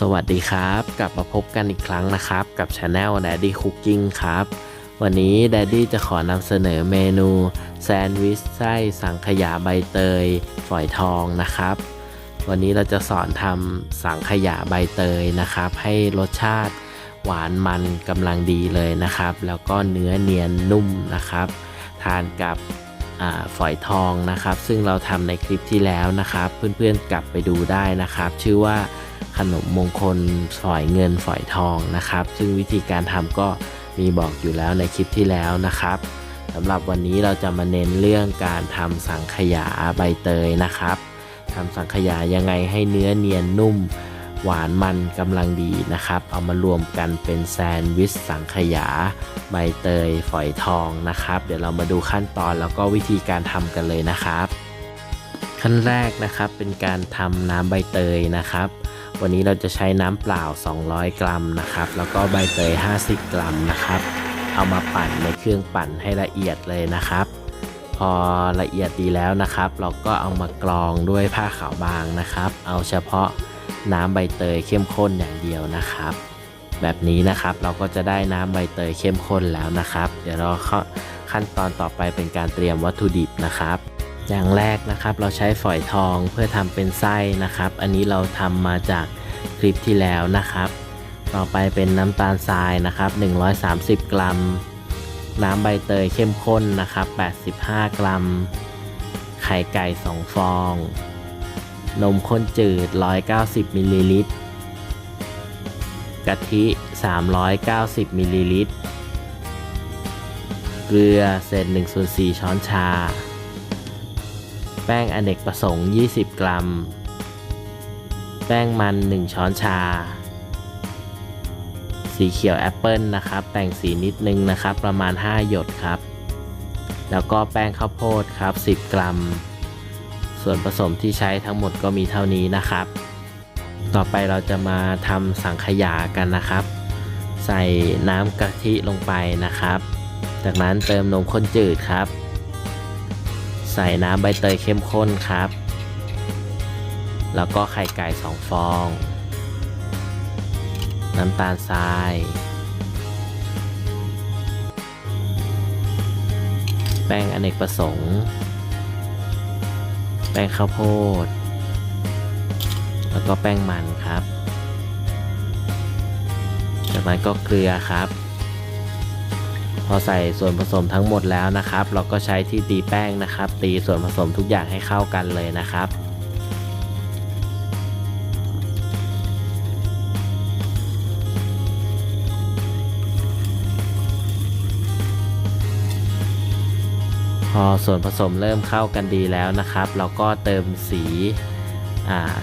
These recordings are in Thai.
สวัสดีครับ กลับมาพบกันอีกครั้งนะครับ กับช anel Daddy Cooking ครับ วันนี้ Daddy จะขอนำเสนอเมนูแซนด์วิชไส้สังขยาใบเตยฝอยทองนะครับ วันนี้เราจะสอนทำสังขยาใบเตยนะครับ ให้รสชาติหวานมันกำลังดีเลยนะครับ แล้วก็เนื้อเนียนนุ่มนะครับ ทานกับ ฝอยทองนะครับ ซึ่งเราทำในคลิปที่แล้วนะครับ เพื่อนๆกลับไปดูได้นะครับ ชื่อว่าขนมมงคลฝอยเงินฝอยทองนะครับ ซึ่งวิธีการทำก็มีบอกอยู่แล้วในคลิปที่แล้วนะครับสำหรับวันนี้เราจะมาเน้นเรื่องการทำสังขยาใบเตยนะครับทำสังขยายังไงให้เนื้อเนียนนุ่ม หวานมันกำลังดีนะครับ เอามารวมกันเป็นแซนด์วิชสังขยา ใบเตยฝอยทองนะครับ เดี๋ยวเรามาดูขั้นตอนแล้วก็วิธีการทำกันเลยนะครับ ขั้นแรกนะครับเป็นการทำน้ำใบเตยนะครับ วันนี้เราจะใช้น้ำเปล่า 200 กรัมนะครับ แล้วก็ใบเตย 50 กรัมนะครับ เอามาปั่นในเครื่องปั่นให้ละเอียดเลยนะครับพอละเอียดดีแล้วนะครับ เราก็เอามากรองด้วยผ้าขาวบางนะครับ เอาเฉพาะ น้ำใบเตยเข้มข้นอย่างเดียวนะครับ แบบนี้นะครับเราก็จะได้น้ำใบเตยเข้มข้นแล้วนะครับ เดี๋ยวเราเข้าขั้นตอนต่อไปเป็นการเตรียมวัตถุดิบนะครับ อย่างแรกนะครับเราใช้ฝอยทองเพื่อทำเป็นไส้นะครับ อันนี้เราทำมาจากคลิปที่แล้วนะครับ ต่อไปเป็นน้ำตาลทรายนะครับ 130 กรัม น้ำใบเตยเข้มข้นนะครับ 85 กรัม ไข่ไก่ 2 ฟอง นมข้นจืด 190มิลลิลิตรกะทิ 390มิลลิลิตร เกลือเศษ1ส่วน4ช้อนชา แป้งอเนกประสงค์ 20 กรัม แป้งมัน 1 ช้อนชา สีเขียวแอปเปิลนะครับ แต่งสีนิดนึงนะครับ ประมาณ 5 หยดครับ แล้วก็แป้งข้าวโพดครับ 10 กรัม ส่วนผสมที่ใช้ทั้งหมดก็มีเท่านี้นะครับ ต่อไปเราจะมาทำสังขยากันนะครับ ใส่น้ำกะทิลงไปนะครับ จากนั้นเติมนมข้นจืดครับ ใส่น้ำใบเตยเข้มข้นครับ แล้วก็ไข่ไก่2ฟอง น้ำตาลทรายแป้งอเนกประสงค์ ป้งข้าวโพด แล้วก็แป้งมันครับ จากนั้นก็เกลือครับ พอใส่ส่วนผสมทั้งหมดแล้วนะครับ เราก็ใช้ที่ตีแป้งนะครับ ตีส่วนผสมทุกอย่างให้เข้ากันเลยนะครับ อส่วนผสมเริ่มเข้ากันดีแล้วนะครับ เราก็เติมสี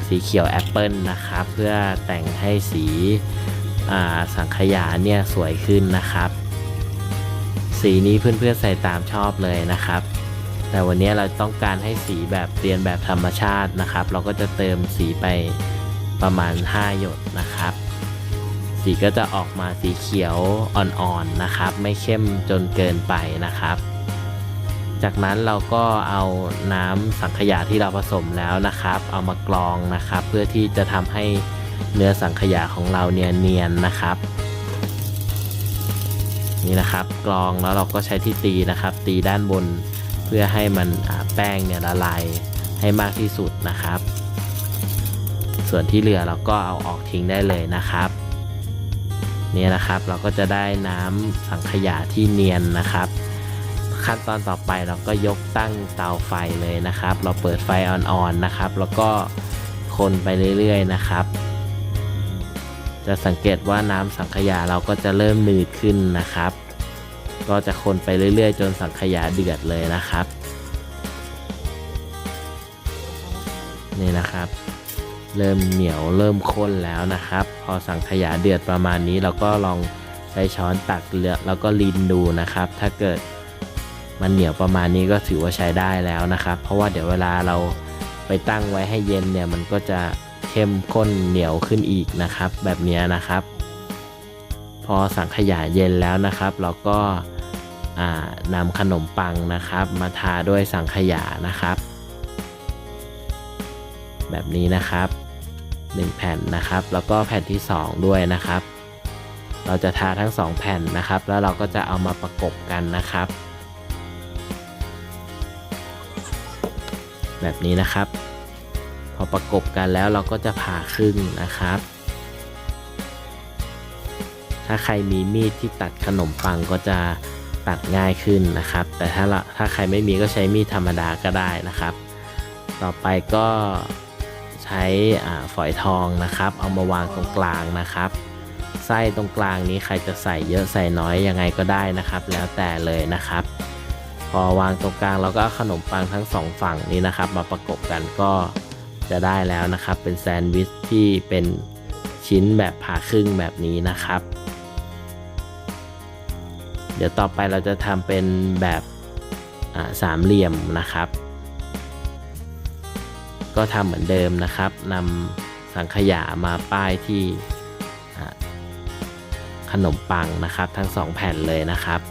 สีเขียวแอปเปิลนะครับ เพื่อแต่งให้สีสังขยาเนี่ยสวยขึ้นนะครับ สีนี้เพื่อนๆใส่ตามชอบเลยนะครับ แต่วันนี้เราต้องการให้สีแบบเรียนแบบธรรมชาตินะครับ เราก็จะเติมสีไปประมาณ 5 หยดนะครับ สีก็จะออกมาสีเขียวอ่อนๆนะครับ ไม่เข้มจนเกินไปนะครับ จากนั้นเราก็เอาน้ำสังขยาที่เราผสมแล้วนะครับ เอามากรองนะครับ เพื่อที่จะทำให้เนื้อสังขยาของเราเนี่ยเนียนนะครับ นี่นะครับกรองแล้วเราก็ใช้ที่ตีนะครับ ตีด้านบนเพื่อให้มันแป้งเนี่ยละลายให้มากที่สุดนะครับ ส่วนที่เหลือเราก็เอาออกทิ้งได้เลยนะครับนี่นะครับเราก็จะได้น้ำสังขยาที่เนียนนะครับ ขั้นตอนต่อไปเราก็ยกตั้งเตาไฟเลยนะครับ เราเปิดไฟอ่อนๆนะครับ แล้วก็คนไปเรื่อยๆนะครับ จะสังเกตว่าน้ำสังขยาเราก็จะเริ่มหนืดขึ้นนะครับ ก็จะคนไปเรื่อยๆ จนสังขยาเดือดเลยนะครับ นี่นะครับ เริ่มเหนียวเริ่มข้นแล้วนะครับ พอสังขยาเดือดประมาณนี้เราก็ลองใช้ช้อนตักเลือกแล้วก็ลินดูนะครับ ถ้าเกิด มันเหนียวประมาณนี้ก็ถือว่าใช้ได้แล้วนะครับ เพราะว่าเดี๋ยวเวลาเราไปตั้งไว้ให้เย็นเนี่ยมันก็จะเข้มข้นเหนียวขึ้นอีกนะครับ แบบนี้นะครับ พอสังขยาเย็นแล้วนะครับ เราก็นำขนมปังนะครับ มาทาด้วยสังขยานะครับ แบบนี้นะครับ 1 แผ่นนะครับ แล้วก็แผ่นที่ 2 ด้วยนะครับ เราจะทาทั้ง 2 แผ่นนะครับ แล้วเราก็จะเอามาประกบกันนะครับ แบบนี้นะครับ พอประกบกันแล้วเราก็จะผ่าครึ่งนะครับ ถ้าใครมีมีดที่ตัดขนมปังก็จะตัดง่ายขึ้นนะครับ แต่ถ้าละถ้าใครไม่มีก็ใช้มีดธรรมดาก็ได้นะครับ ต่อไปก็ใช้ฝอยทองนะครับ เอามาวางตรงกลางนะครับ ไส้ตรงกลางนี้ใครจะใส่เยอะใส่น้อยยังไงก็ได้นะครับ แล้วแต่เลยนะครับ พอวางตรงกลางเราก็ขนมปังทั้งสองฝั่งนี้นะครับ มาประกบกันก็จะได้แล้วนะครับ เป็นแซนด์วิชที่เป็นชิ้นแบบผ่าครึ่งแบบนี้นะครับ เดี๋ยวต่อไปเราจะทำเป็นแบบสามเหลี่ยมนะครับ ก็ทำเหมือนเดิมนะครับนำสังขยามาป้ายที่ขนมปังนะครับ ทั้งสองแผ่นเลยนะครับ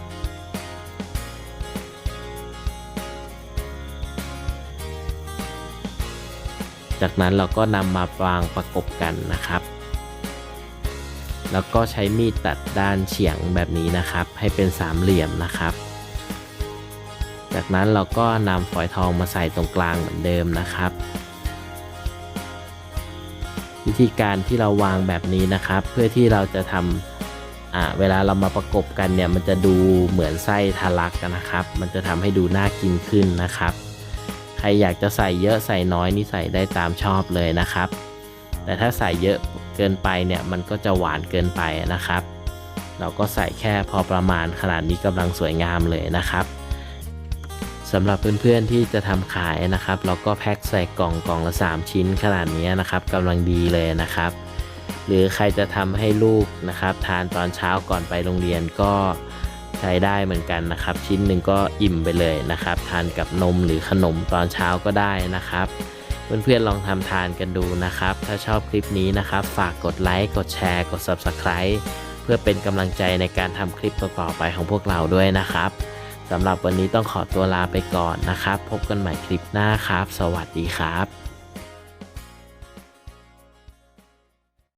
จากนั้นเราก็นำมาวางประกบกันนะครับ แล้วก็ใช้มีดตัดด้านเฉียงแบบนี้นะครับ ให้เป็นสามเหลี่ยมนะครับ จากนั้นเราก็นำฝอยทองมาใส่ตรงกลางเหมือนเดิมนะครับ วิธีการที่เราวางแบบนี้นะครับ เพื่อที่เราจะทำอ่าเวลาเรามาประกบกันเนี่ยมันจะดูเหมือนไส้ทะลักกันนะครับ มันจะทำให้ดูน่ากินขึ้นนะครับ ครอยากจะใส่เยอะใส่น้อยนี่ใส่ได้ตามชอบเลยนะครับ แต่ถ้าใส่เยอะเกินไปเนี่ยมันก็จะหวานเกินไปนะครับ เราก็ใส่แค่พอประมาณขนาดนี้กำลังสวยงามเลยนะครับสำหรับเพื่อนๆที่จะทำขายนะครับ เราก็แพ็คใส่กล่องกล่องละ 3 ชิ้นขนาดนี้นะครับกำลังดีเลยนะครับ หรือใครจะทำให้ลูกนะครับ ทานตอนเช้าก่อนไปโรงเรียนก็ ใช้ได้เหมือนกันนะครับ ชิ้นหนึ่งก็อิ่มไปเลยนะครับ ทานกับนมหรือขนมตอนเช้าก็ได้นะครับ เพื่อนๆลองทำทานกันดูนะครับ ถ้าชอบคลิปนี้นะครับ ฝากกดไลค์กดแชร์กด Subscribe เพื่อเป็นกำลังใจในการทำคลิปต่อๆไปของพวกเราด้วยนะครับสำหรับวันนี้ต้องขอตัวลาไปก่อนนะครับ พบกันใหม่คลิปหน้าครับ สวัสดีครับ